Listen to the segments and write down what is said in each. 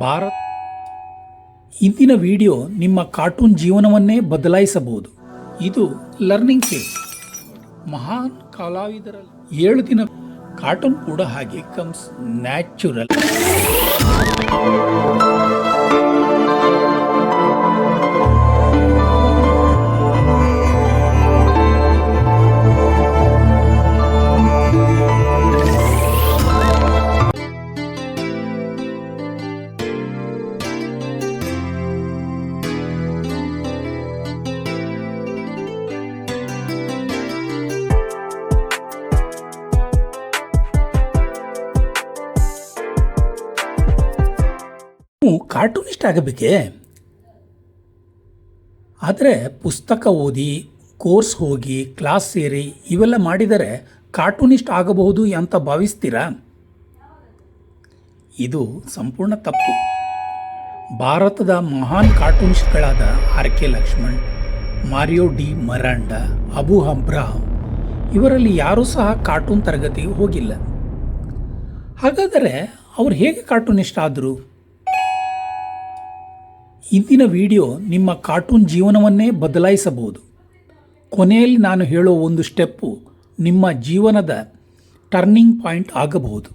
ಭಾರತ್. ಇಂದಿನ ವಿಡಿಯೋ ನಿಮ್ಮ ಕಾರ್ಟೂನ್ ಜೀವನವನ್ನೇ ಬದಲಾಯಿಸಬಹುದು. ಇದು ಲರ್ನಿಂಗ್ ಫೇಸ್ ಮಹಾನ್ ಕಲಾವಿದರಲ್ಲಿ ಏಳು ದಿನ ಕಾರ್ಟೂನ್ ಕೂಡ ಹಾಗೆ ಕಮ್ಸ್ ನ್ಯಾಚುರಲ್ ನೀವು ಕಾರ್ಟೂನಿಸ್ಟ್ ಆಗಬೇಕೇ? ಆದರೆ ಪುಸ್ತಕ ಓದಿ, ಕೋರ್ಸ್ ಹೋಗಿ, ಕ್ಲಾಸ್ ಸೇರಿ ಇವೆಲ್ಲ ಮಾಡಿದರೆ ಕಾರ್ಟೂನಿಸ್ಟ್ ಆಗಬಹುದು ಅಂತ ಭಾವಿಸ್ತೀರಾ? ಇದು ಸಂಪೂರ್ಣ ತಪ್ಪು. ಭಾರತದ ಮಹಾನ್ ಕಾರ್ಟೂನಿಸ್ಟ್ಗಳಾದ ಆರ್ ಕೆ ಲಕ್ಷ್ಮಣ್, ಮಾರಿಯೋ ಡಿ ಮರಾಂಡ, ಅಬು ಅಬ್ರಾಹಂ, ಇವರಲ್ಲಿ ಯಾರೂ ಸಹ ಕಾರ್ಟೂನ್ ತರಗತಿಗೆ ಹೋಗಿಲ್ಲ. ಹಾಗಾದರೆ ಅವ್ರು ಹೇಗೆ ಕಾರ್ಟೂನಿಸ್ಟ್ ಆದರು? ಇಂದಿನ ವಿಡಿಯೋ ನಿಮ್ಮ ಕಾರ್ಟೂನ್ ಜೀವನವನ್ನೇ ಬದಲಾಯಿಸಬಹುದು. ಕೊನೆಯಲ್ಲಿ ನಾನು ಹೇಳೋ ಒಂದು ಸ್ಟೆಪ್ಪು ನಿಮ್ಮ ಜೀವನದ ಟರ್ನಿಂಗ್ ಪಾಯಿಂಟ್ ಆಗಬಹುದು.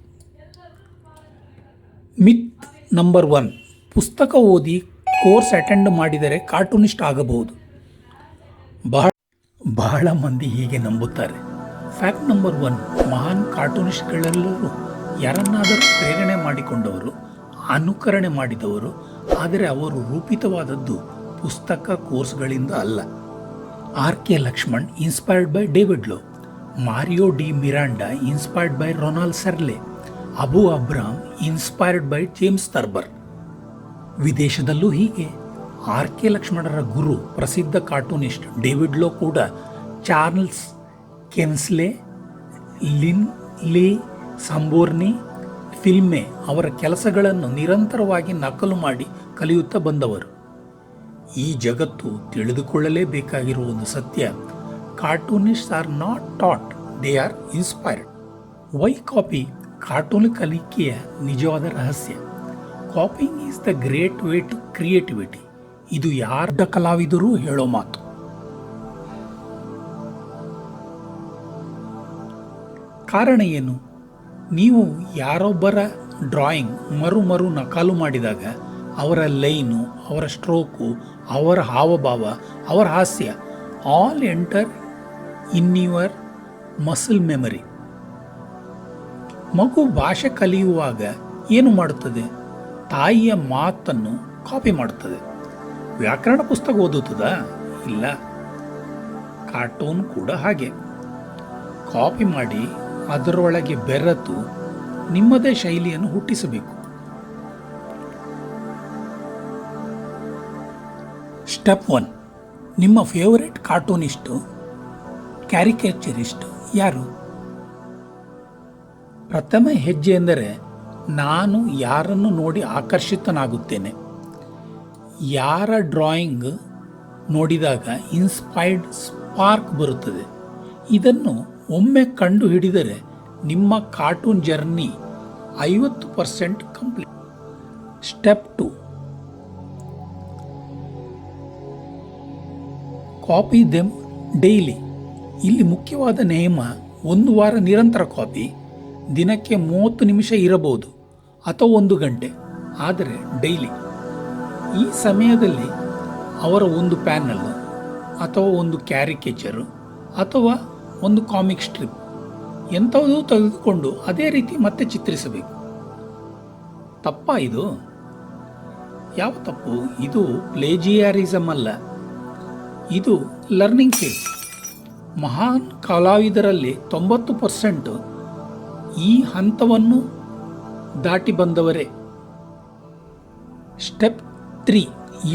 ಮಿತ್ ನಂಬರ್ ಒನ್ ಪುಸ್ತಕ ಓದಿ ಕೋರ್ಸ್ ಅಟೆಂಡ್ ಮಾಡಿದರೆ ಕಾರ್ಟೂನಿಸ್ಟ್ ಆಗಬಹುದು. ಬಹಳ ಬಹಳ ಮಂದಿ ಹೀಗೆ ನಂಬುತ್ತಾರೆ. ಫ್ಯಾಕ್ಟ್ ನಂಬರ್ ಒನ್ ಮಹಾನ್ ಕಾರ್ಟೂನಿಸ್ಟ್ಗಳೆಲ್ಲರೂ ಯಾರನ್ನಾದರೂ ಪ್ರೇರಣೆ ಮಾಡಿಕೊಂಡವರು, ಅನುಕರಣೆ ಮಾಡಿದವರು ಆದರೆ ಅವರು ರೂಪಿತವಾದದ್ದು ಪುಸ್ತಕ ಕೋರ್ಸ್ಗಳಿಂದ ಅಲ್ಲ. R K Laxman inspired by David Low, Mario de Miranda inspired by Ronald Searle, Abu Abraham inspired by James Thurber ವಿದೇಶದಲ್ಲೂ ಹೀಗೆ. ಆರ್ ಕೆ ಲಕ್ಷ್ಮಣರ ಗುರು, ಪ್ರಸಿದ್ಧ ಕಾರ್ಟೂನಿಸ್ಟ್ ಡೇವಿಡ್ ಲೋ ಕೂಡ Charles ಕೆನ್ಸ್ಲೆ, Linley Sambourne Phil May ಅವರ ಕೆಲಸಗಳನ್ನು ನಿರಂತರವಾಗಿ ನಕಲು ಮಾಡಿ ಕಲಿಯುತ್ತಾ ಬಂದವರು. ಈ ಜಗತ್ತು ತಿಳಿದುಕೊಳ್ಳಲೇಬೇಕಾಗಿರುವ ಒಂದು ಸತ್ಯ, cartoonist are not taught, they are inspired. Why copy cartoon ಕಲಿಕೆಯ ನಿಜವಾದ ರಹಸ್ಯ? Copying is the great way to creativity. ಇದು ಯಾರ್ದ ಕಲಾವಿದರೂ ಹೇಳೋ ಮಾತು. ಕಾರಣ ಏನು? ನೀವು ಯಾರೊಬ್ಬರ ಡ್ರಾಯಿಂಗ್ ಮರು ಮರು ನಕಲು ಮಾಡಿದಾಗ ಅವರ ಲೈನು, ಅವರ ಸ್ಟ್ರೋಕು, ಅವರ ಹಾವಭಾವ, ಅವರ ಹಾಸ್ಯ all enter in your muscle memory ಮಗು ಭಾಷೆ ಕಲಿಯುವಾಗ ಏನು ಮಾಡುತ್ತದೆ? ತಾಯಿಯ ಮಾತನ್ನು ಕಾಪಿ ಮಾಡುತ್ತದೆ. ವ್ಯಾಕರಣ ಪುಸ್ತಕ ಓದುತ್ತದಾ? ಇಲ್ಲ. ಕಾರ್ಟೂನ್ ಕೂಡ ಹಾಗೆ. ಕಾಪಿ ಮಾಡಿ ಅದರೊಳಗೆ ಬೆರೆತು ನಿಮ್ಮದೇ ಶೈಲಿಯನ್ನು ಹುಟ್ಟಿಸಬೇಕು. Step one. ನಿಮ್ಮ ಫೇವರೆಟ್ ಕಾರ್ಟೂನಿಸ್ಟು, ಕ್ಯಾರಿಕೇಚರಿಸ್ಟು ಯಾರು? ಪ್ರಥಮ ಹೆಜ್ಜೆ ಎಂದರೆ ನಾನು ಯಾರನ್ನು ನೋಡಿ ಆಕರ್ಷಿತನಾಗುತ್ತೇನೆ. ಯಾರ ಡ್ರಾಯಿಂಗ್ ನೋಡಿದಾಗ ಇನ್ಸ್ಪೈರ್ಡ್ ಸ್ಪಾರ್ಕ್ ಬರುತ್ತದೆ. ಇದನ್ನು ಒಮ್ಮೆ ಕಂಡು ಹಿಡಿದರೆ ನಿಮ್ಮ ಕಾರ್ಟೂನ್ ಜರ್ನಿ ಐವತ್ತು percent complete. Step two. Copy them daily ಇಲ್ಲಿ ಮುಖ್ಯವಾದ ನಿಯಮ ಒಂದು ವಾರ ನಿರಂತರ ಕಾಪಿ ದಿನಕ್ಕೆ ಮೂವತ್ತು ನಿಮಿಷ ಇರಬಹುದು, ಅಥವಾ ಒಂದು ಗಂಟೆ, ಆದರೆ ಡೈಲಿ ಈ ಸಮಯದಲ್ಲಿ ಅವರ ಒಂದು ಪ್ಯಾನಲ್ ಅಥವಾ ಒಂದು ಕ್ಯಾರಿಕೇಚರು ಅಥವಾ ಒಂದು ಕಾಮಿಕ್ ಸ್ಟ್ರಿಪ್ ಎಂಥದೂ ತೆಗೆದುಕೊಂಡು ಅದೇ ರೀತಿ ಮತ್ತೆ ಚಿತ್ರಿಸಬೇಕು. ತಪ್ಪ ಇದು? ಯಾವ ತಪ್ಪು? ಇದು ಪ್ಲೇಜಿಯಾರಿಸಮ್ ಅಲ್ಲ. ಇದು ಲರ್ನಿಂಗ್ ಫೇಸ್ ಮಹಾನ್ ಕಲಾವಿದರಲ್ಲಿ ತೊಂಬತ್ತು ಪರ್ಸೆಂಟ್ ಈ ಹಂತವನ್ನು ದಾಟಿ ಬಂದವರೇ. ಸ್ಟೆಪ್ ತ್ರೀ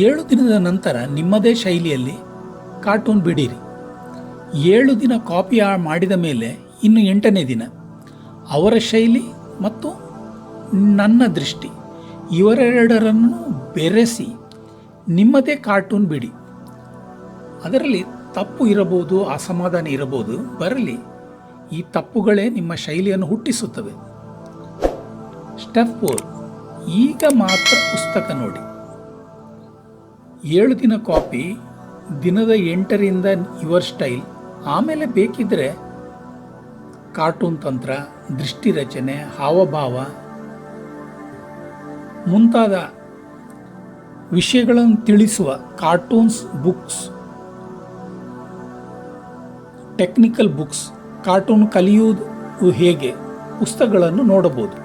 ಏಳು ದಿನದ ನಂತರ ನಿಮ್ಮದೇ ಶೈಲಿಯಲ್ಲಿ ಕಾರ್ಟೂನ್ ಬಿಡಿರಿ. ಏಳು ದಿನ ಕಾಪಿ ಮಾಡಿದ ಮೇಲೆ ಇನ್ನು ಎಂಟನೇ ದಿನ. ಅವರ ಶೈಲಿ ಮತ್ತು ನನ್ನ ದೃಷ್ಟಿ ಇವರೆರಡರನ್ನು ಬೆರೆಸಿ ನಿಮ್ಮದೇ ಕಾರ್ಟೂನ್ ಬಿಡಿ. ಅದರಲ್ಲಿ ತಪ್ಪು ಇರಬಹುದು, ಅಸಮಾಧಾನ ಇರಬಹುದು, ಬರಲಿ. ಈ ತಪ್ಪುಗಳೇ ನಿಮ್ಮ ಶೈಲಿಯನ್ನು ಹುಟ್ಟಿಸುತ್ತವೆ. Step four. ಈಗ ಮಾತ್ರ ಪುಸ್ತಕ ನೋಡಿ. ಏಳು ದಿನ ಕಾಪಿ, ದಿನದ ಎಂಟರಿಂದ ಯುವರ್ ಸ್ಟೈಲ್. ಆಮೇಲೆ ಬೇಕಿದ್ರೆ ಕಾರ್ಟೂನ್ ತಂತ್ರ, ದೃಷ್ಟಿ ರಚನೆ, ಹಾವಭಾವ, ಮುಂತಾದ ವಿಷಯಗಳನ್ನು ತಿಳಿಸುವ cartoons books technical books cartoon ಕಲಿಯುವುದು ಹೇಗೆ, ಪುಸ್ತಕಗಳನ್ನು ನೋಡಬಹುದು.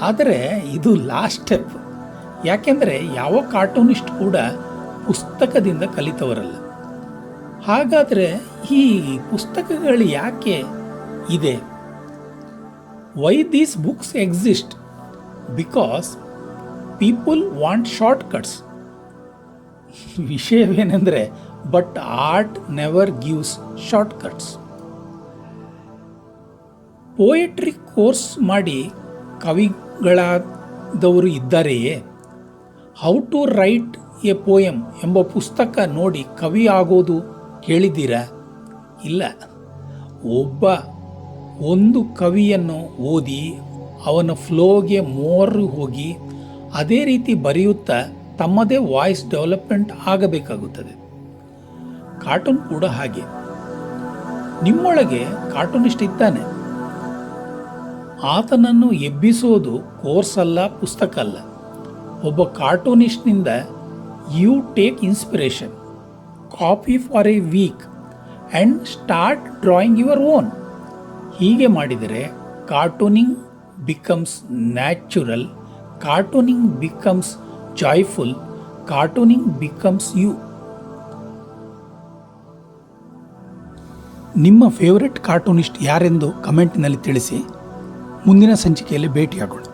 ಆದರೆ ಇದು ಲಾಸ್ಟ್ ಸ್ಟೆಪ್ ಯಾಕೆಂದರೆ ಯಾವ ಕಾರ್ಟೂನಿಸ್ಟ್ ಕೂಡ ಪುಸ್ತಕದಿಂದ ಕಲಿತವರಲ್ಲ. ಹಾಗಾದರೆ ಈ ಪುಸ್ತಕಗಳು ಯಾಕೆ ಇದೆ? Why these books exist because people want short cuts ವಿಷಯವೇನೆಂದರೆ but art never gives shortcuts poetry course ಮಾಡಿ ಕವಿಗಳಾದವರು ಇದ್ದಾರೆಯೇ? How to write a poem ಎಂಬ ಪುಸ್ತಕ ನೋಡಿ ಕವಿ ಆಗೋದು ಕೇಳಿದ್ದೀರಾ? ಇಲ್ಲ. ಒಬ್ಬ ಒಂದು ಕವಿಯನ್ನು ಓದಿ ಅವನ ಫ್ಲೋಗೆ ಮೋರು ಹೋಗಿ ಅದೇ ರೀತಿ ಬರೆಯುತ್ತಾ ತಮ್ಮದೇ ವಾಯ್ಸ್ ಡೆವಲಪ್ಮೆಂಟ್ ಆಗಬೇಕಾಗುತ್ತದೆ. ಕಾರ್ಟೂನ್ ಕೂಡ ಹಾಗೆ. ನಿಮ್ಮೊಳಗೆ ಕಾರ್ಟೂನಿಸ್ಟ್ ಇದ್ದಾನೆ. ಆತನನ್ನು ಎಬ್ಬಿಸೋದು ಕೋರ್ಸ್ ಅಲ್ಲ, ಪುಸ್ತಕ ಅಲ್ಲ. ಒಬ್ಬ ಕಾರ್ಟೂನಿಸ್ಟ್ನಿಂದ you take inspiration copy for a week and start drawing your own ಹೀಗೆ ಮಾಡಿದರೆ cartooning becomes natural cartooning becomes joyful cartooning becomes you ನಿಮ್ಮ ಫೇವರೆಟ್ ಕಾರ್ಟೂನಿಸ್ಟ್ ಯಾರೆಂದು ಕಮೆಂಟ್ನಲ್ಲಿ ತಿಳಿಸಿ. ಮುಂದಿನ ಸಂಚಿಕೆಯಲ್ಲಿ ಭೇಟಿಯಾಗೋಣ.